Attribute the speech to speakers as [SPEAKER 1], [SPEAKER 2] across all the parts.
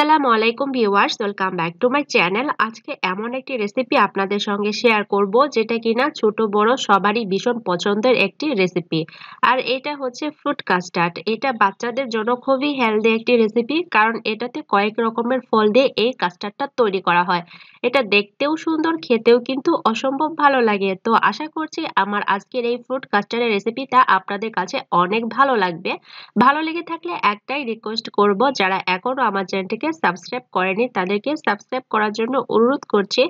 [SPEAKER 1] আসসালামু আলাইকুম viewers, welcome back to my channel. আজকে এমন একটি রেসিপি আপনাদের সঙ্গে শেয়ার করব, যেটা কিনা ছোট, বড়, সবারই ভীষণ পছন্দের একটি রেসিপি। আর এটা হচ্ছে ফ্রুট কাস্টার্ড। এটা বাচ্চাদের জন্য খুবই হেলদি একটি রেসিপি, কারণ এটাতে কয়েক রকমের ফল দিয়ে এই কাস্টার্ডটা তৈরি করা হয়। এটা দেখতেও সুন্দর, খেতেও কিন্তু অসম্ভব ভালো লাগে। তো আশা করছি আমার আজকের এই ফ্রুট কাস্টার্ডের রেসিপিটা আপনাদের কাছে অনেক ভালো লাগবে। ভালো লেগে থাকলে একটাই রিকোয়েস্ট করব, যারা এখনও আমার চ্যানেলটিকে সাবস্ক্রাইব করেনি তাদেরকে সাবস্ক্রাইব করার জন্য অনুরোধ করছি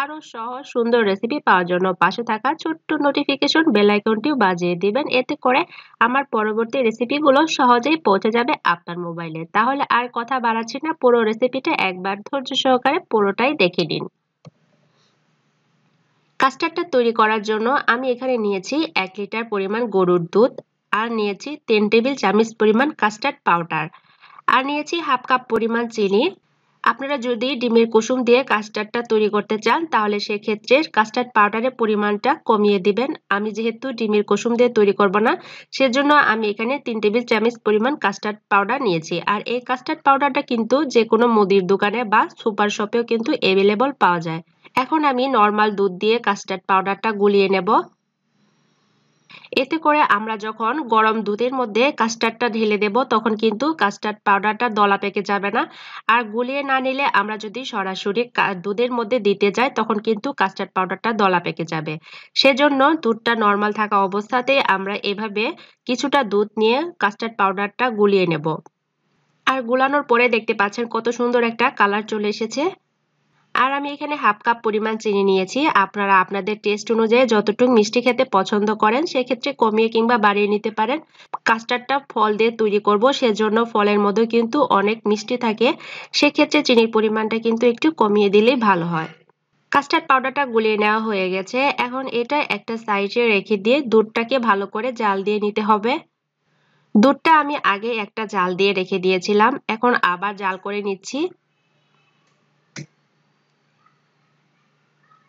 [SPEAKER 1] আরও সহজ সুন্দর রেসিপি পাওয়ার জন্য। পাশে থাকা ছোট্ট নোটিফিকেশন বেল আইকনটিও বাজিয়ে দিবেন। এতে করে আমার পরবর্তী রেসিপিগুলো সহজেই পৌঁছে যাবে আপনার মোবাইলে তাহলে আর কথা বাড়াচ্ছি না। পুরো রেসিপিটা একবার ধৈর্য সহকারে পুরোটাই দেখে নিন। কাস্টার্ডটা তৈরি করার জন্য আমি এখানে নিয়েছি এক লিটার পরিমাণ গরুর দুধ আর নিয়েছি তিন টেবিল চামচ পরিমাণ কাস্টার্ড পাউডার আর নিয়েছি হাফ কাপ পরিমাণ চিনি। আপনারা যদি ডিমের কুসুম দিয়ে কাস্টার্ডটা তৈরি করতে চান, তাহলে সেক্ষেত্রে কাস্টার্ড পাউডারের পরিমাণটা কমিয়ে দিবেন। আমি যেহেতু ডিমের কুসুম দিয়ে তৈরি করব না, সেজন্য আমি এখানে তিন টেবিল চামচ পরিমাণ কাস্টার্ড পাউডার নিয়েছি। আর এই কাস্টার্ড পাউডারটা কিন্তু যে কোনো মুদির দোকানে বা সুপার শপেও কিন্তু অ্যাভেলেবল পাওয়া যায়। এখন আমি নর্মাল দুধ দিয়ে কাস্টার্ড পাউডারটা গুলিয়ে নেব। এতে করে আমরা যখন গরম দুধের মধ্যে কাস্টার্ডটা ঢেলে দেব, তখন কিন্তু কাস্টার্ড পাউডারটা দলা পেকে যাবে না। আর গুলিয়ে না নিলে আমরা যদি সরাসরি দুধের মধ্যে দিতে যাই, তখন কিন্তু কাস্টার্ড পাউডারটা দলা পেকে যাবে। সেজন্য দুধটা নর্মাল থাকা অবস্থাতে আমরা এভাবে কিছুটা দুধ নিয়ে কাস্টার্ড পাউডারটা গুলিয়ে নেব। আর গুলানোর পরে দেখতে পাচ্ছেন কত সুন্দর একটা কালার চলে এসেছে। আর আমি এখানে হাফ কাপ পরিমাণ চিনি নিয়েছি। আপনারা আপনাদের টেস্ট অনুযায়ী যতটুকু মিষ্টি খেতে পছন্দ করেন, সেক্ষেত্রে কমিয়ে কিংবা বাড়িয়ে নিতে পারেন। কাস্টার্ডটা ফল দিয়ে তৈরি করব, সেজন্য ফলের মধ্যে কিন্তু অনেক মিষ্টি থাকে। সেক্ষেত্রে চিনির পরিমাণটা কিন্তু একটু কমিয়ে দিলেই ভালো হয়। কাস্টার্ড পাউডারটা গুলিয়ে নেওয়া হয়ে গেছে। এখন এটা একটা সাইডে রেখে দিয়ে দুধটাকে ভালো করে জাল দিয়ে নিতে হবে। দুধটা আমি আগে একটা জাল দিয়ে রেখে দিয়েছিলাম। এখন আবার জাল করে নিচ্ছি।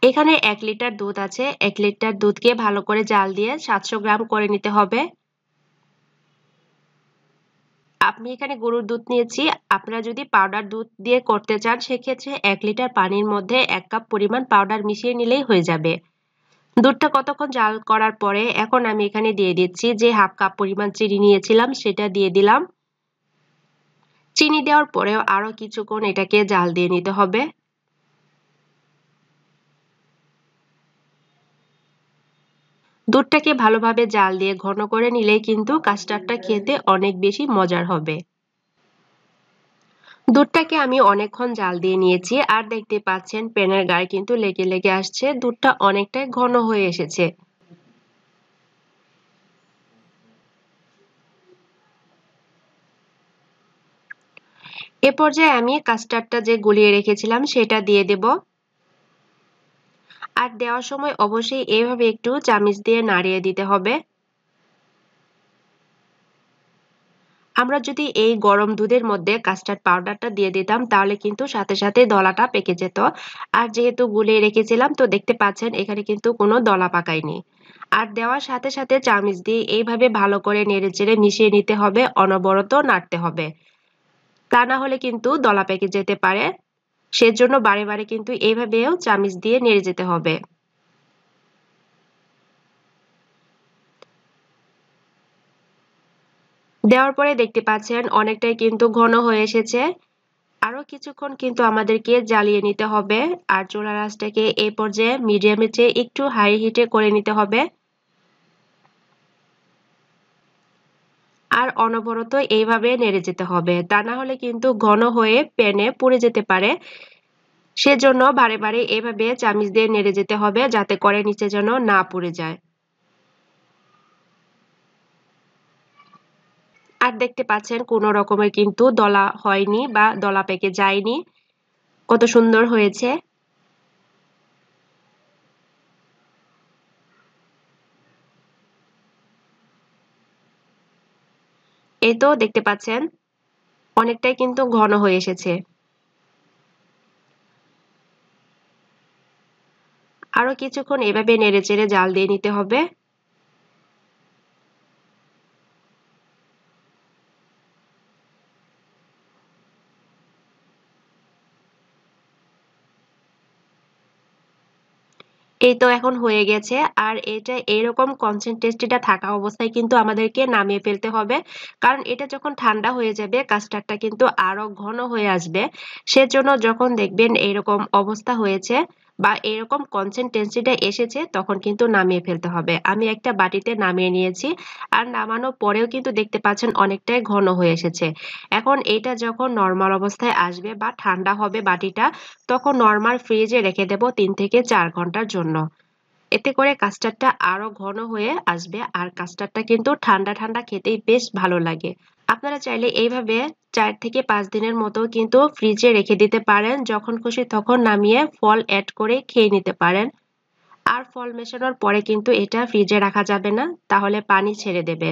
[SPEAKER 1] এখানে এক লিটার দুধ আছে। এক লিটার দুধকে ভালো করে জাল দিয়ে সাতশো গ্রাম করে নিতে হবে। আপনি এখানে গরুর দুধ নিয়েছি। আপনারা যদি পাউডার দুধ দিয়ে করতে চান, সেক্ষেত্রে এক লিটার পানির মধ্যে এক কাপ পরিমাণ পাউডার মিশিয়ে নিলেই হয়ে যাবে। দুধটা কতক্ষণ জাল করার পরে এখন আমি এখানে দিয়ে দিচ্ছি যে হাফ কাপ পরিমাণ চিনি নিয়েছিলাম, সেটা দিয়ে দিলাম। চিনি দেওয়ার পরেও আরও কিছুক্ষণ এটাকে জাল দিয়ে নিতে হবে। দুধটাকে ভালোভাবে জাল দিয়ে ঘন করে নিলেই কিন্তু কাস্টার্ডটা খেতে অনেক বেশি মজার হবে। দুধটাকে আমি অনেকক্ষণ জাল দিয়ে নিয়েছি আর দেখতে পাচ্ছেন প্যানের গায়ে কিন্তু লেগে লেগে আসছে, দুধটা অনেকটাই ঘন হয়ে এসেছে। এ পর্যায়ে আমি কাস্টার্ডটা যে গুলিয়ে রেখেছিলাম সেটা দিয়ে দেব। আর দেওয়ার সময় অবশ্যই এভাবে একটু চামিচ দিয়ে নাড়িয়ে দিতে হবে। আমরা যদি এই গরম দুধের মধ্যে কাস্টার্ড পাউডারটা দিয়ে দিতাম, তাহলে কিন্তু সাথে সাথে দলাটা পেকে যেত। আর যেহেতু গুলিয়ে রেখেছিলাম, তো দেখতে পাচ্ছেন এখানে কিন্তু কোনো দলা পাকায়নি। আর দেওয়ার সাথে সাথে চামিচ দিয়ে এইভাবে ভালো করে নেড়ে চেড়ে মিশিয়ে নিতে হবে, অনবরত নাড়তে হবে। তা না হলে কিন্তু দলা পেকে যেতে পারে। সেজন্য বারে বারে কিন্তু এইভাবেও চামিচ দিয়ে নেড়ে যেতে হবে। দেওয়ার পরে দেখতে পাচ্ছেন অনেকটাই কিন্তু ঘন হয়ে এসেছে। আরও কিছুক্ষণ কিন্তু আমাদেরকে জ্বালিয়ে নিতে হবে আর চোলা রাসটাকে এই পর্যায়ে মিডিয়ামের চেয়ে একটু হাই হিটে করে নিতে হবে। আর অনবরত এইভাবে নেড়ে যেতে হবে। তা না হলে কিন্তু ঘন হয়ে প্যানে পুড়ে যেতে পারে। সেজন্য বারে বারে এভাবে চামিচ দিয়ে নেড়ে যেতে হবে যাতে করে নিচে যেন না পুড়ে যায়। আর দেখতে পাচ্ছেন কোনো রকমের কিন্তু দলা হয়নি বা দলা পেকে যায়নি। কত সুন্দর হয়েছে। এই তো দেখতে পাচ্ছেন, অনেকটাই কিন্তু ঘন হয়ে এসেছে। আরও কিছুক্ষণ এভাবে নেড়ে চেড়ে জাল দিয়ে নিতে হবে। এই তো এখন হয়ে গেছে। আর এটা এরকম কনসেন্ট্রেসিটা থাকা অবস্থায় কিন্তু আমাদেরকে নামিয়ে ফেলতে হবে। কারণ এটা যখন ঠান্ডা হয়ে যাবে, কাস্টার্ডটা কিন্তু আরও ঘন হয়ে আসবে। সেজন্য যখন দেখবেন এরকম অবস্থা হয়েছে বা এরকম কনসেন্ট্রেন্সিটা এসেছে, তখন কিন্তু নামিয়ে ফেলতে হবে। আমি একটা বাটিতে নামিয়ে নিয়েছি, আর নামানোর পরেও কিন্তু দেখতে পাচ্ছেন অনেকটাই ঘন হয়ে এসেছে। এখন এটা যখন নর্মাল অবস্থায় আসবে বা ঠান্ডা হবে বাটিটা, তখন নর্মাল ফ্রিজে রেখে দেব তিন থেকে চার ঘণ্টার জন্য। এতে করে কাস্টার্ডটা আরও ঘন হয়ে আসবে, আর কাস্টার্ডটা কিন্তু ঠান্ডা ঠান্ডা খেতেই বেশ ভালো লাগে। আপনারা চাইলে এইভাবে চার থেকে পাঁচ দিনের মতো কিন্তু ফ্রিজে রেখে দিতে পারেন। যখন খুশি তখন নামিয়ে ফল অ্যাড করে খেয়ে নিতে পারেন। আর ফল মেশানোর পরে কিন্তু এটা ফ্রিজে রাখা যাবে না, তাহলে পানি ছেড়ে দেবে।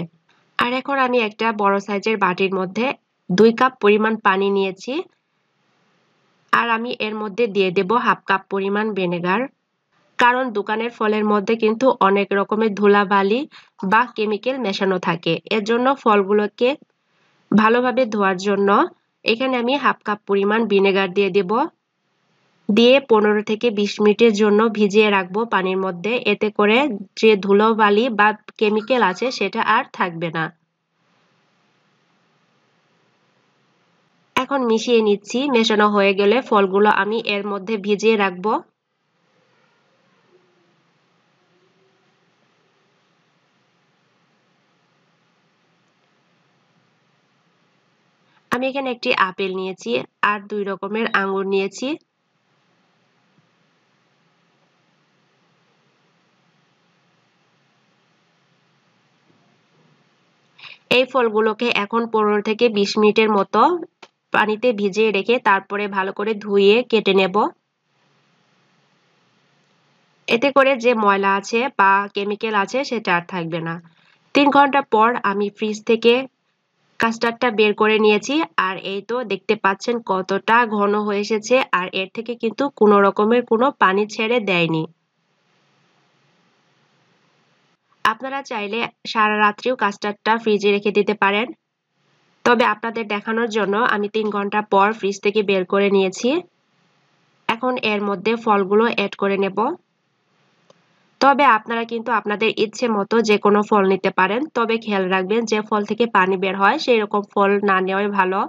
[SPEAKER 1] আর এখন আমি একটা বড় সাইজের বাটির মধ্যে দুই কাপ পরিমাণ পানি নিয়েছি। আর আমি এর মধ্যে দিয়ে দেব হাফ কাপ পরিমাণ ভিনেগার কারণ দোকানের ফলের মধ্যে কিন্তু অনেক রকমের ধুলাবালি বা কেমিক্যাল মেশানো থাকে। এর জন্য ফলগুলোকে ভালোভাবে ধোয়ার জন্য এখানে আমি হাফ কাপ পরিমাণ ভিনেগার দিয়ে দেব। দিয়ে পনেরো থেকে বিশ মিনিটের জন্য ভিজিয়ে রাখব পানির মধ্যে। এতে করে যে ধুলোবালি বা কেমিক্যাল আছে সেটা আর থাকবে না। এখন মিশিয়ে নিচ্ছি। মেশানো হয়ে গেলে ফলগুলো আমি এর মধ্যে ভিজিয়ে রাখব। আমি এখানে একটি আপেল নিয়েছি আর দুই রকমের আঙ্গুর নিয়েছি। এই ফলগুলোকে এখন পনেরো থেকে বিশ মিনিটের মতো পানিতে ভিজিয়ে রেখে তারপরে ভালো করে ধুয়ে কেটে নেব। এতে করে যে ময়লা আছে বা কেমিক্যাল আছে সেটা আর থাকবে না। তিন ঘণ্টা পর আমি ফ্রিজ থেকে কাস্টার্ডটা বের করে নিয়েছি, আর এই তো দেখতে পাচ্ছেন কতটা ঘন হয়ে এসেছে, আর এর থেকে কিন্তু কোনো রকমের কোনো পানি ছেড়ে দেয়নি। আপনারা চাইলে সারা রাত্রিও কাস্টার্ডটা ফ্রিজে রেখে দিতে পারেন। তবে আপনাদের দেখানোর জন্য আমি তিন ঘণ্টা পর ফ্রিজ থেকে বের করে নিয়েছি। এখন এর মধ্যে ফলগুলো অ্যাড করে নেব। তবে আপনারা কিন্তু আপনাদের ইচ্ছে মতো যে কোনো ফল নিতে পারেন। তবে খেয়াল রাখবেন যে ফল থেকে পানি বের হয় সেই রকম ফল না নেওয়াই ভালো।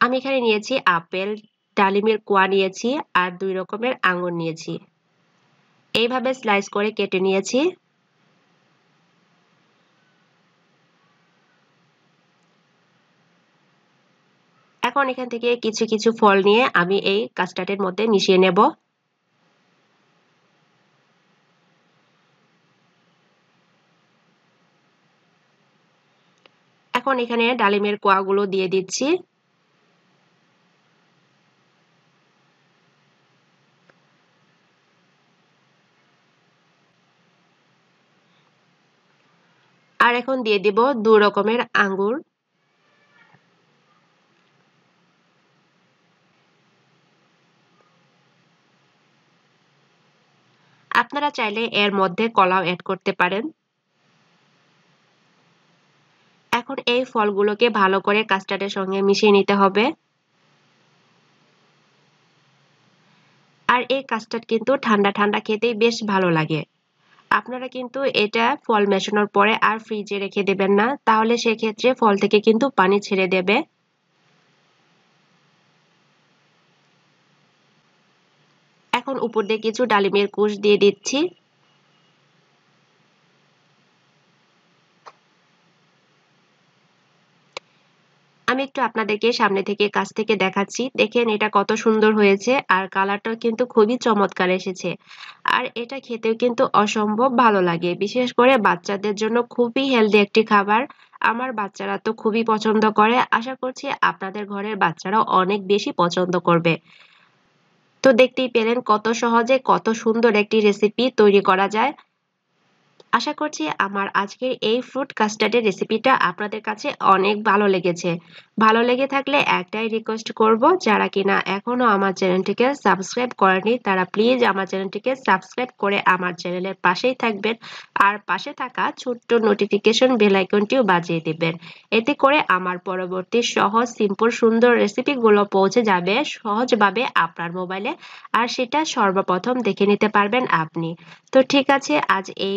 [SPEAKER 1] আমি এখানে নিয়েছি আপেল, ডালিমের কোয়া নিয়েছি আর দুই রকমের আঙুর নিয়েছি। এইভাবে স্লাইস করে কেটে নিয়েছি। এখন এখান থেকে কিছু কিছু ফল নিয়ে আমি এই কাস্টার্ডের মধ্যে মিশিয়ে নেব। এখন এখানে ডালিমের কোয়াগুলো দিয়ে দিচ্ছি। আর এখন দিয়ে দিব দু রকমের আঙ্গুর। আপনারা চাইলে এর মধ্যে কলাও অ্যাড করতে পারেন। এখন এই ফলগুলোকে ভালো করে কাস্টার্ডের সঙ্গে মিশিয়ে নিতে হবে। আর এই কাস্টার্ড কিন্তু ঠান্ডা ঠান্ডা খেতেই বেশ ভালো লাগে। আপনারা কিন্তু এটা ফল মেশানোর পরে আর ফ্রিজে রেখে দেবেন না, তাহলে সেক্ষেত্রে ফল থেকে কিন্তু পানি ছেড়ে দেবে। এখন উপর দিয়ে কিছু ডালিমের কুশ দিয়ে দিচ্ছি। আমি একটু আপনাদেরকে সামনে থেকে কাছ থেকে দেখাচ্ছি। দেখেন এটা কত সুন্দর হয়েছে আর কালারটাও কিন্তু খুবই চমৎকার এসেছে। আর এটা খেতেও কিন্তু অসম্ভব ভালো লাগে। বিশেষ করে বাচ্চাদের জন্য খুবই হেলদি একটি খাবার। আমার বাচ্চারা তো খুবই পছন্দ করে। আশা করছি আপনাদের ঘরের বাচ্চারাও অনেক বেশি পছন্দ করবে। তো দেখতেই পেলেন কত সহজে কত সুন্দর একটি রেসিপি তৈরি করা যায়। আশা করছি আমার আজকের এই ফ্রুট কাস্টার্ডের রেসিপিটা আপনাদের কাছে অনেক ভালো লেগেছে। ভালো লেগে থাকলে একটাই রিকোয়েস্ট করব, যারা কিনা এখনও আমার চ্যানেলটিকে সাবস্ক্রাইব করেনি তারা প্লিজ আমার চ্যানেলটিকে সাবস্ক্রাইব করে আমার চ্যানেলের পাশেই থাকবেন আর পাশে থাকা ছোট্ট নোটিফিকেশন বেল আইকনটিও বাজিয়ে দেবেন। এতে করে আমার পরবর্তী সহজ সিম্পল সুন্দর রেসিপিগুলো পৌঁছে যাবে সহজভাবে আপনার মোবাইলে আর সেটা সর্বপ্রথম দেখে নিতে পারবেন আপনি। তো ঠিক আছে, আজ এই